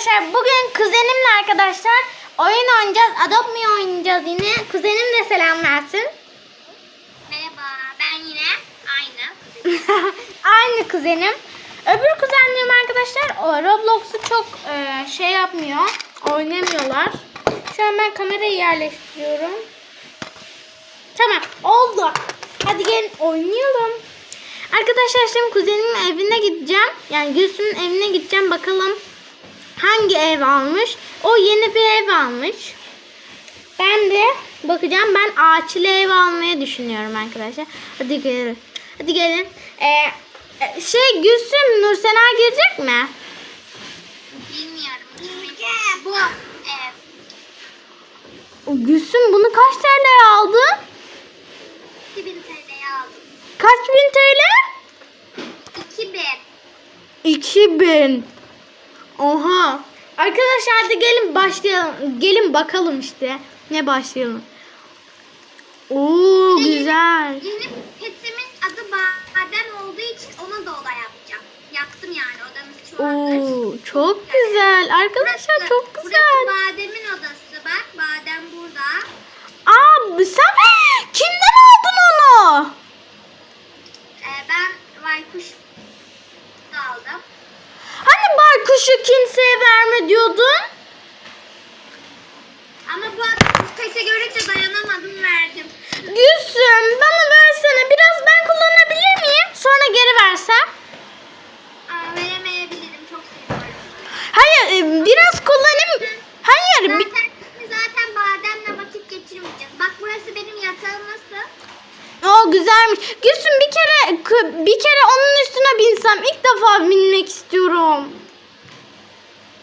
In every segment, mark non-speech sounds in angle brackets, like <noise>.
arkadaşlar bugün kuzenimle arkadaşlar oyun oynayacağız. Adopt Me oynayacağız yine. Kuzenim de selam versin. Merhaba, ben yine aynı. <laughs> Aynı kuzenim. Öbür kuzenlerim arkadaşlar o Roblox'u çok e, şey yapmıyor. Oynamıyorlar. Şu an ben kamerayı yerleştiriyorum. Tamam oldu. Hadi gelin oynayalım. Arkadaşlar şimdi kuzenimin evine gideceğim. Yani Gülsüm'ün evine gideceğim. Bakalım hangi ev almış. O yeni bir ev almış. Ben de bakacağım. Ben ağaçlı ev almayı düşünüyorum arkadaşlar. Hadi gelin. Hadi gelin. Ee, e, şey Gülsüm Nursena girecek mi? Bilmiyorum. Bilmiyorum. Bu ev. O Gülsüm bunu kaç TL'ye aldın? 2000 TL'ye aldım. Kaç bin TL? 2000. 2000. Oha. Arkadaşlar hadi gelin başlayalım. Gelin bakalım işte. Ne başlayalım? Oo güzel. Yeni petimin adı Badem olduğu için ona da oda yapacağım. Yaptım yani odamız şu. Oo çok <laughs> güzel. Arkadaşlar Burası- çok Burası güzel. Badem'in odası. Bak Badem burada. Aa sen <gasps> kimden aldın onu? Ee, ben Baykuş aldım. Baykuşu kimseye verme diyordun? Ama bu peti görünce dayanamadım verdim. Gülsüm bana versene. Biraz ben kullanabilir miyim? Sonra geri versem. Aa, veremeyebilirim. Çok seviyorum. Hayır e, biraz kullanayım. Hayır. bir- Zaten, zaten bademle vakit geçirmeyeceğiz. Bak burası benim yatağım nasıl? O güzelmiş. Gülsüm bir kere bir kere onun üstüne binsem ilk defa binmek istiyorum.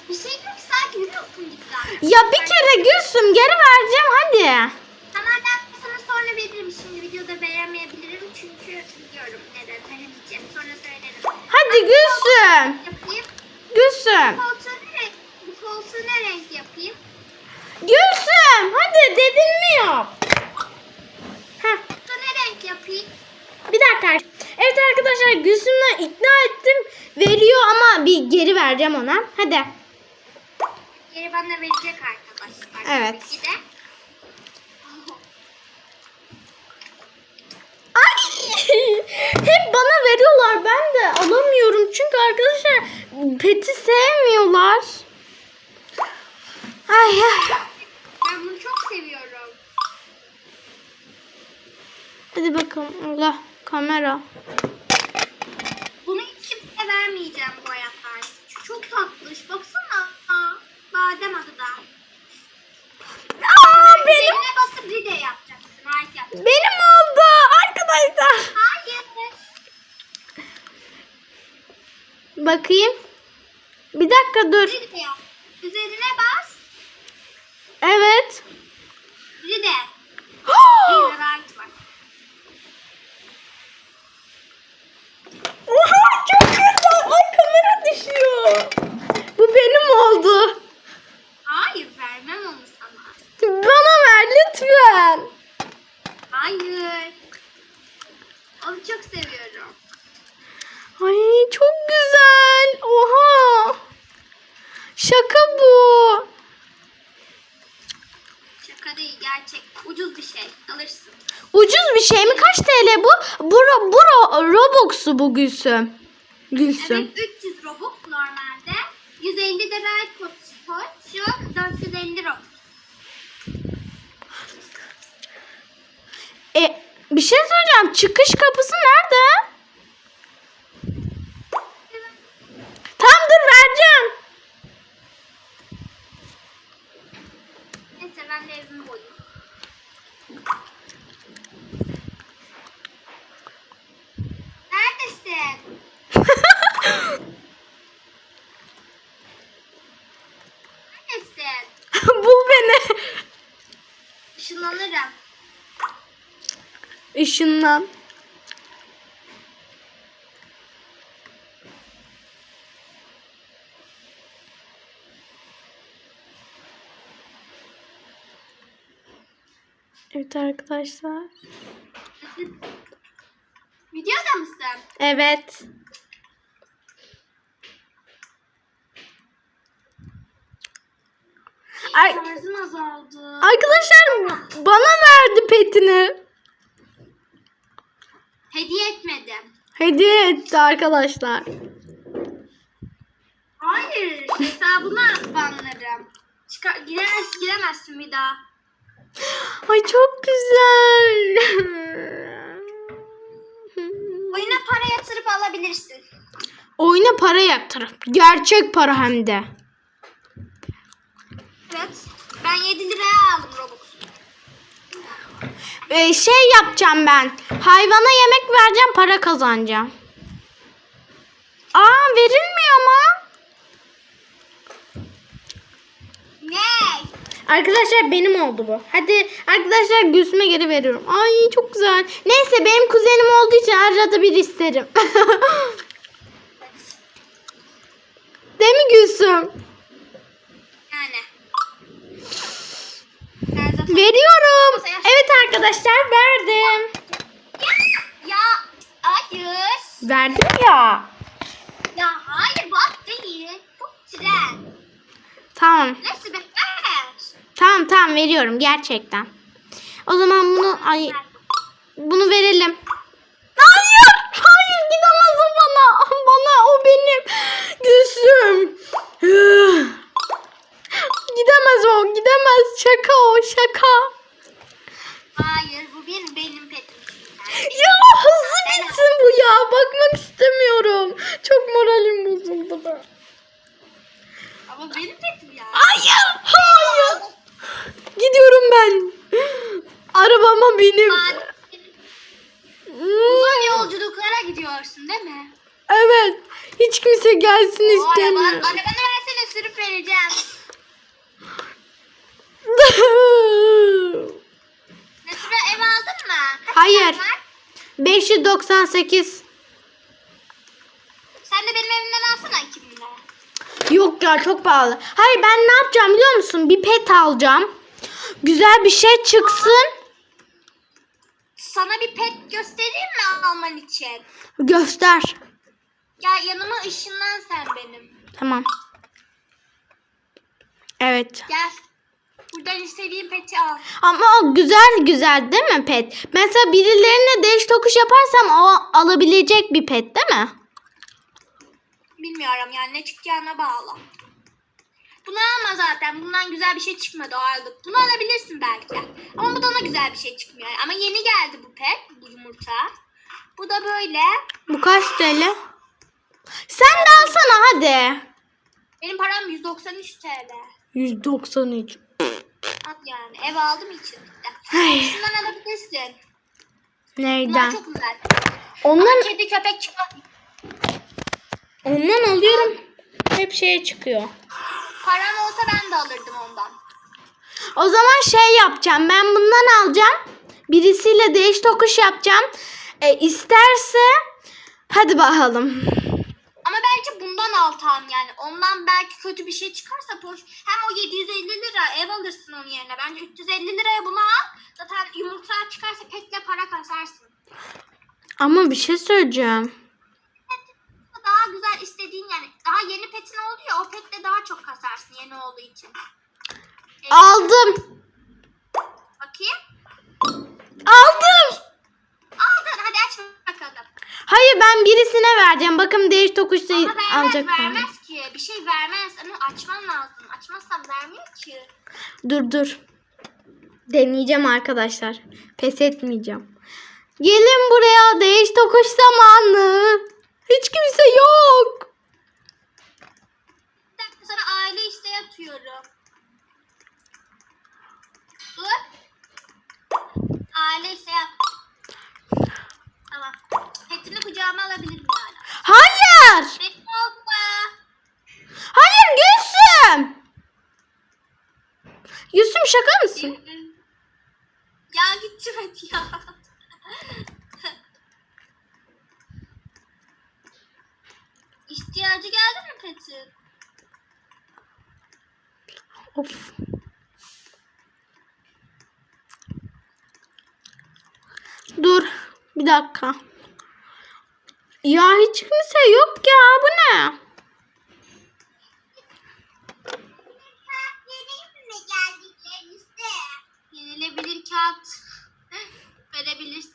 Bir şey yok ki sadece yürüyorsun. Ya bir kere Gülsüm geri vereceğim hadi. Tamam ben sana sonra veririm şimdi videoda beğenmeyebilirim çünkü biliyorum neden hani diyeceğim sonra söylerim. Hadi Gülsüm. Yapayım. Gülsüm. Koltuğu ne renk? Bu koltuğu ne renk yapayım? Gülsüm hadi dedin mi yap? Heh, ne renk yapayım? bir dakika. Evet arkadaşlar Gülsüm'le ikna ettim. Veriyor ama bir geri vereceğim ona. Hadi. Geri bana verecek arkadaşlar. Evet. Tabii de. Ay! <laughs> Hep bana veriyorlar. Ben de alamıyorum. Çünkü arkadaşlar peti sevmiyorlar. Ay ay. Ben bunu çok seviyorum. Hadi bakalım. Allah kamera. Bunu hiç kimseye vermeyeceğim bu hayatta. Çünkü çok tatlış. Baksana. Aa, badem adı da. Aa benim Üzerine basıp ride yapacaksın. Yapacaksın. benim oldu arkadaşlar. Hayır. Bakayım. Bir dakika dur. Ride yap. Üzerine bas. Evet. Ride. <gasps> Ride right bak. Oha çok güzel. Ay kamera düşüyor. Bu benim oldu. Hayır vermem onu sana. Bana ver lütfen. Hayır. Onu çok seviyorum. Ay çok güzel. Oha. Şaka bu. Şaka değil gerçek. Ucuz bir şey. Alırsın. Ucuz bir şey mi? Kaç TL bu? Bu, bu ro- Robux'u bu Gülsüm. Gülsüm. Evet 300 Robux normalde. 150 de Pot. Şu 450 Robux. E, bir şey söyleyeceğim. Çıkış kapısı nerede? Tam dur vereceğim. Neyse ben de evimi boyayayım. Neredesin? Neredesin? Bul beni. Işınlanırım. Işınlan. Evet arkadaşlar. Videoda mısın? Evet. Ay, Şarjım azaldı. arkadaşlar bana verdi petini. Hediye etmedim. Hediye etti arkadaşlar. Hayır. Hesabına banlarım. Çıkar, giremez, giremezsin bir daha. Ay çok güzel. Oyuna para yatırıp alabilirsin. Oyuna para yatırıp. Gerçek para hem de. Evet. Ben 7 liraya aldım Robux. Ee, şey yapacağım ben. Hayvana yemek vereceğim para kazanacağım. Aa verilmiyor mu? Ne? Arkadaşlar benim oldu bu. Hadi arkadaşlar Gülsüm'e geri veriyorum. Ay çok güzel. Neyse benim kuzenim olduğu için arada bir isterim. <laughs> Değil mi Gülsüm? Yani. Ben zaten... Veriyorum. Evet arkadaşlar verdim. Ya, ya hayır. Verdim ya. Ya hayır bu at değil. Bu tren. Tamam. Ben ver. Tamam tamam veriyorum gerçekten. O zaman bunu ay bunu verelim. Hayır! Hayır gidemez o bana. Bana o benim. Gülsüm. gidemez o gidemez. Şaka o şaka. Hayır bu bir benim petim. Ya hızlı bitsin bu ya. Bakmak istemiyorum. Çok moralim bozuldu ben. Ama benim petim ya. Hayır. Hayır. Gidiyorum ben. Arabama benim. Uzun yolculuklara gidiyorsun değil mi? Evet. Hiç kimse gelsin O araba, istemiyorum. arabanı versene sürüp vereceğim. Nesibe ev aldın mı? Kaç Hayır. tane var? 598. Sen de benim evimden alsana 2000 lira. Yok ya çok pahalı. Hayır ben ne yapacağım biliyor musun? Bir pet alacağım. Güzel bir şey çıksın. Sana bir pet göstereyim mi alman için? Göster. Gel yanıma ışınlan sen benim. Tamam. Evet. Gel. Buradan istediğin peti al. Ama o güzel güzel değil mi pet? Mesela birilerine değiş tokuş yaparsam o alabilecek bir pet değil mi? Bilmiyorum yani ne çıkacağına bağlı. Bunu alma zaten. Bundan güzel bir şey çıkmadı o aylık. Bunu alabilirsin belki. Ama bu da ona güzel bir şey çıkmıyor. Ama yeni geldi bu pet. Bu yumurta. Bu da böyle. Bu kaç TL? Sen de alsana hadi. Benim param 193 TL. 193. At yani. Ev aldım için. Şundan alabilirsin. Bunlar Nereden? çok güzel. Ondan Kedi köpek çıkmaz. ondan alıyorum. Hep şeye çıkıyor. Param olsa ben de alırdım ondan. O zaman şey yapacağım. Ben bundan alacağım. Birisiyle değiş tokuş yapacağım. E, isterse hadi bakalım. Ama bence bundan al tam yani. Ondan belki kötü bir şey çıkarsa boş. Hem o 750 lira ev alırsın onun yerine. Bence 350 liraya bunu al. Zaten yumurta çıkarsa petle para kasarsın. Ama bir şey söyleyeceğim. Daha yeni petin oldu ya o petle daha çok kasarsın yeni olduğu için. E, Aldım. bakayım. Aldım. Aldın hadi aç bakalım. Hayır ben birisine vereceğim. Bakın değiş tokuş da Ama vermez vermez ki. Bir şey vermez. Ama açman lazım. Açmazsan vermiyor ki. Dur dur. Deneyeceğim arkadaşlar. Pes etmeyeceğim. Gelin buraya değiş tokuş zamanı. Hiç kimse yok. Sana aile isteği atıyorum. Dur. Aile isteği at. Tamam. Petini kucağıma alabilirim yani. Hayır. Benim oldu. Hayır Gülsüm. Gülsüm şaka mısın? Ya git hadi ya. İhtiyacı geldi mi Petin? Of. Dur. Bir dakika. Ya hiç kimse yok ya. Bu ne? Yenilebilir kağıt <laughs> verebilirsin.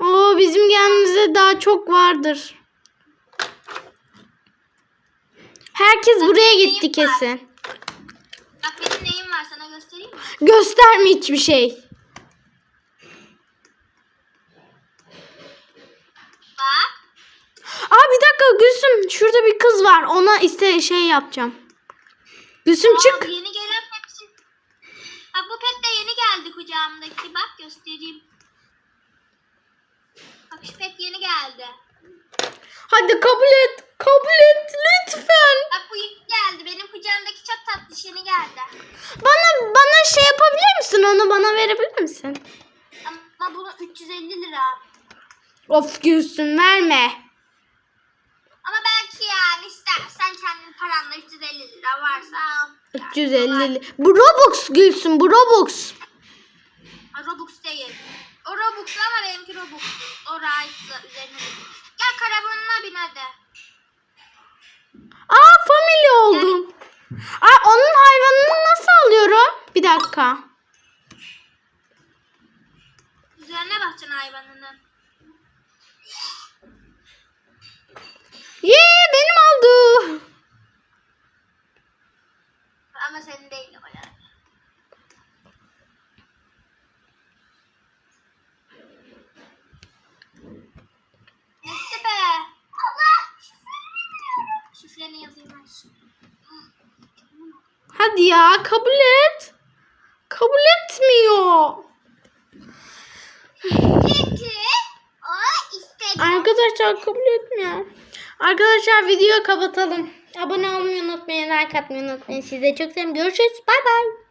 Oo bizim gelmemize daha çok vardır. Herkes buraya gitti kesin. Bak benim neyim var sana göstereyim mi? Gösterme hiçbir şey. Bak. Aa bir dakika Gülsüm şurada bir kız var. Ona iste şey yapacağım. Gülsüm Aa, çık. bu yeni gelen pet. Bak bu pet de yeni geldi kucağımdaki. Bak göstereyim. Bak şu pet yeni geldi. Hadi kabul et. Kabul et lütfen. Bak bu yeni geldi. Benim kucağımdaki çok tatlış yeni geldi. Bana bana şey yapabilir misin? Onu bana verebilir misin? Ama bunu 350 lira. Of Gülsüm verme. Ama belki yani istersen kendin paranla 350 lira varsa al. Yani 350. li- Bu Robux Gülsüm bu Robux. Ha, Robux değil. O Robux'lu ama benimki Robux. O Rice'lı üzerine. Gel karavanına bin hadi. Aa family oldum. <laughs> Aa onun hayvanını nasıl alıyorum? Bir dakika. Üzerine bakacaksın hayvanının. Yee benim oldu. Ama senin değil o yani. Neyse be. Allah. Şifreni yazayım ben şimdi. Hadi ya kabul et. Kabul etmiyor. Çünkü o istedi. Arkadaşlar kabul etmiyor. Arkadaşlar videoyu kapatalım. Abone olmayı unutmayın, like atmayı unutmayın. Size çok seviyorum. Görüşürüz. Bay bay.